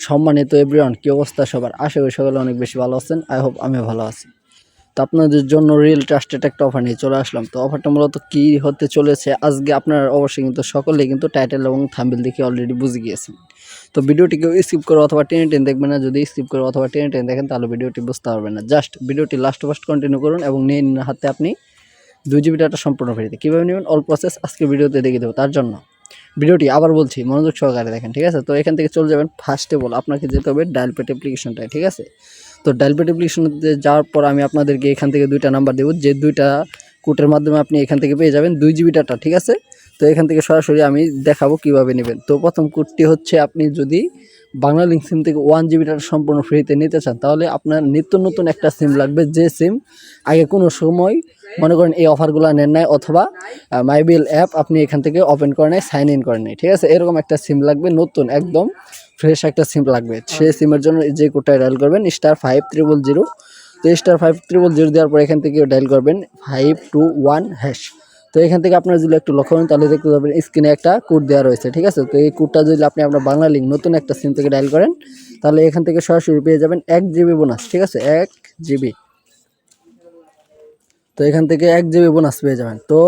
সম্মানিত এভরিওয়ান কী অবস্থা সবার? আশা করি সকালে অনেক বেশি ভালো আছেন। আই হোপ আমিও ভালো আছি। তো আপনাদের জন্য রিয়েল ট্রাস্টেড একটা অফার নিয়ে চলে আসলাম। তো অফারটা মূলত কী হতে চলেছে? আজকে আপনারা অবশ্যই কিন্তু সকলে কিন্তু টাইটেল এবং থাম্বিল দেখে অলরেডি বুঝে গিয়েছেন। তো ভিডিওটি কেউ স্কিপ করে অথবা টেনে টেনে দেখবেন না। যদি স্কিপ করে অথবা টেনে টেনে দেখেন, তাহলে ভিডিওটি বুঝতে পারবেন না। জাস্ট ভিডিওটি লাস্ট ফাস্ট কন্টিনিউ করুন এবং নিয়ে হাতে আপনি দুই জিবি ডাটা সম্পূর্ণ ফ্রিতে কীভাবে নেবেন? অল প্রসেস আজকে ভিডিওতে দেখে দেবো। তার জন্য ভিডিওটি আবার বলছি, মনোযোগ সহকারে দেখেন, ঠিক আছে? তো এখান থেকে চলে যাবেন ফার্স্টে বল, আপনাকে যেতে হবে ডায়াল পেট অ্যাপ্লিকেশনটায় ঠিক আছে? তো ডায়াল পেট অ্যাপ্লিকেশনতে যাওয়ার পর আমি আপনাদেরকে এখান থেকে দুইটা নাম্বার দেবো, যে দুইটা কোটের মাধ্যমে আপনি এখান থেকে পেয়ে যাবেন দুই জিবি ডাটা ঠিক আছে? তো এখান থেকে সরাসরি আমি দেখাবো কীভাবে নেবেন। তো প্রথম কোডটি হচ্ছে আপনি যদি বাংলা লিঙ্ক সিম থেকে ওয়ান জিবি ডাটা সম্পূর্ণ ফ্রিতে নিতে চান তাহলে আপনার নিত্য নতুন একটা সিম লাগবে। যে সিম আগে কোনো সময় মনে করেন এই অফারগুলো নেন নাই অথবা মাইবিল অ্যাপ আপনি এখান থেকে ওপেন করে নেয় সাইন ইন করে নেয় ঠিক আছে? এরকম একটা সিম লাগবে নতুন একদম ফ্রেশ একটা সিম লাগবে। সেই সিমের জন্য যে কোডটা ডায়াল করবেন স্টার ফাইভ ত্রিবল জিরো তো স্টার ফাইভ ত্রিবল জিরো দেওয়ার পর এখান থেকে ডায়াল করবেন ফাইভ টু ওয়ান হ্যাশ তো এখান থেকে আপনারা যদি একটু লক্ষ্য করেন, তাহলে দেখতে পাবেন স্ক্রিনে একটা কোড দেওয়া রয়েছে, ঠিক আছে? তো এই কোডটা যদি আপনি আপনার বাংলা লিঙ্ক, নতুন একটা সিম থেকে ডায়াল করেন, তাহলে এখান থেকে সরাসরি পেয়ে যাবেন এক জিবি বোনাস, ঠিক আছে? এক জিবি। তো এখান থেকে এক জিবি বোনাস পেয়ে যাবেন। তো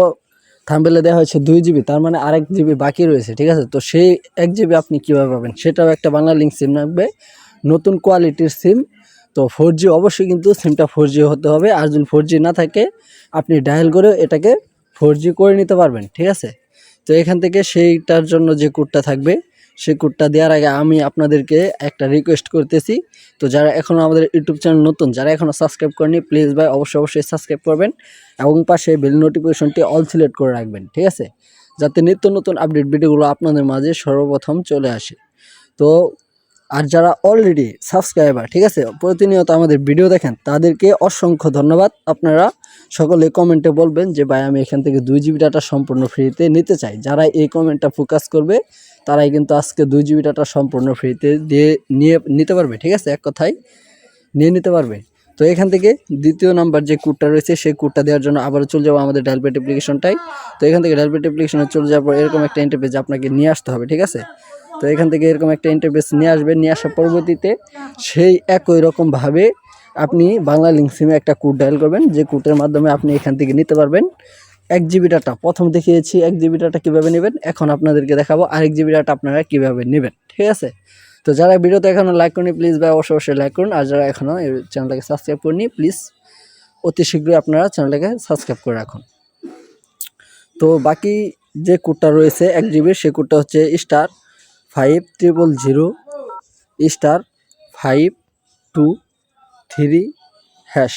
থাম্বেলে দেওয়া হয়েছে দুই জিবি, তার মানে আরেক জিবি বাকি রয়েছে, ঠিক আছে? তো সেই এক জিবি আপনি কীভাবে পাবেন? সেটাও একটা বাংলা লিঙ্ক সিম লাগবে, নতুন কোয়ালিটির সিম। তো ফোর অবশ্যই কিন্তু সিমটা ফোর হতে হবে, আর যদি ফোর না থাকে, আপনি ডায়াল করে এটাকে ফোর করে নিতে পারবেন, ঠিক আছে? তো এখান থেকে সেইটার জন্য যে কোডটা থাকবে, সেই কোডটা দেওয়ার আগে আমি আপনাদেরকে একটা রিকোয়েস্ট করতেছি। তো যারা এখনও আমাদের ইউটিউব চ্যানেল নতুন, যারা এখনও সাবস্ক্রাইব করেনি প্লিজ ভাই অবশ্যই অবশ্যই সাবস্ক্রাইব করবেন এবং পাশে বেল নোটিফিকেশনটি অল সিলেক্ট করে রাখবেন, ঠিক আছে? যাতে নিত্য নতুন আপডেট ভিডিওগুলো আপনাদের মাঝে সর্বপ্রথম চলে আসে। তো আর যারা অলরেডি সাবস্ক্রাইবার ঠিক আছে? প্রতিনিয়ত আমাদের ভিডিও দেখেন, তাদেরকে অসংখ্য ধন্যবাদ। আপনারা সকলে কমেন্টে বলবেন যে, ভাই, আমি এখান থেকে দুই জিবি ডাটা সম্পূর্ণ ফ্রিতে নিতে চাই। যারা এই কমেন্টটা ফোকাস করবে, তারাই কিন্তু আজকে দুই জিবি ডাটা সম্পূর্ণ ফ্রিতে দিয়ে নিয়ে, নিতে পারবে, ঠিক আছে? এক কথায় নিয়ে নিতে পারবে। তো এখান থেকে দ্বিতীয় নাম্বার যে কোডটা রয়েছে, সেই কোডটা দেওয়ার জন্য আবারও চলে যাব আমাদের ডায়ালপেট অ্যাপ্লিকেশনটাই তো এখান থেকে ডায়ালপেট অ্যাপ্লিকেশনে চলে যাওয়ার পর এরকম একটা ইন্টারপেজ আপনাকে নিয়ে আসতে হবে, ঠিক আছে? তো এখান থেকে এরকম একটা ইন্টারফেস নিয়ে আসবে, নিয়ে আসার পরবর্তীতে সেই একই রকমভাবে আপনি বাংলা লিঙ্ক সিমে একটা কোড ডায়াল করবেন। যে কোডের মাধ্যমে আপনি এখান থেকে নিতে পারবেন। এক জিবি ডাটা প্রথম দেখিয়েছি, এক জিবি ডাটা কীভাবে নেবেন? এখন আপনাদেরকে দেখাবো আরেক জিবি ডাটা আপনারা কীভাবে নেবেন, ঠিক আছে? তো যারা ভিডিওতে এখনও লাইক করেনি প্লিজ ভাই, অবশ্যই অবশ্যই লাইক করুন। আর যারা এখনও এই চ্যানেলটাকে সাবস্ক্রাইব করেনি প্লিজ অতি শীঘ্রই আপনারা চ্যানেলটাকে সাবস্ক্রাইব করে রাখুন। তো বাকি যে কোডটা রয়েছে এক জিবির সে কোডটা হচ্ছে star five triple zero star five two three hash.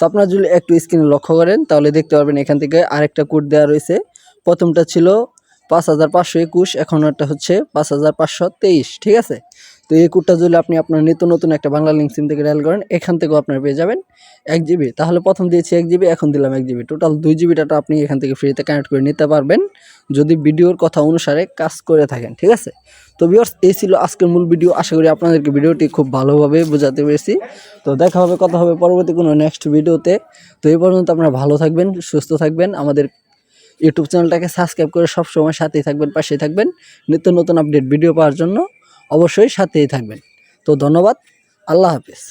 তো আপনারা যদি একটু স্ক্রিনে লক্ষ্য করেন, তাহলে দেখতে পারবেন এখান থেকে আরেকটা কোড দেওয়া রয়েছে। প্রথমটা ছিল পাঁচ হাজার পাঁচশো একুশ, এখন একটা হচ্ছে পাঁচ হাজার পাঁচশো তেইশ, ঠিক আছে? তো এই কোডটা যদি আপনি আপনার নিত্য নতুন একটা বাংলা লিঙ্ক সিম থেকে ডায়াল করেন, এখান থেকেও আপনার পেয়ে যাবেন এক জিবি তাহলে প্রথম দিয়েছি এক জিবি এখন দিলাম এক জিবি টোটাল দুই জিবি ডাটা আপনি এখান থেকে ফ্রিতে কানেক্ট করে নিতে পারবেন, যদি ভিডিওর কথা অনুসারে কাজ করে থাকেন, ঠিক আছে? তো ভিউয়ার্স এই ছিল আজকের মূল ভিডিও আশা করি আপনাদেরকে ভিডিওটি খুব ভালোভাবে বোঝাতে পেরেছি। তো দেখা হবে, কথা হবে পরবর্তী কোনো নেক্সট ভিডিওতে তো এই পর্যন্ত আপনারা ভালো থাকবেন, সুস্থ থাকবেন। আমাদের ইউটিউব চ্যানেলটাকে সাবস্ক্রাইব করে সব সময় সাথেই থাকবেন, পাশেই থাকবেন। নিত্য নতুন আপডেট ভিডিও পাওয়ার জন্য। অবশ্যই সাথেই থাকবেন। তো ধন্যবাদ আল্লাহ হাফিজ।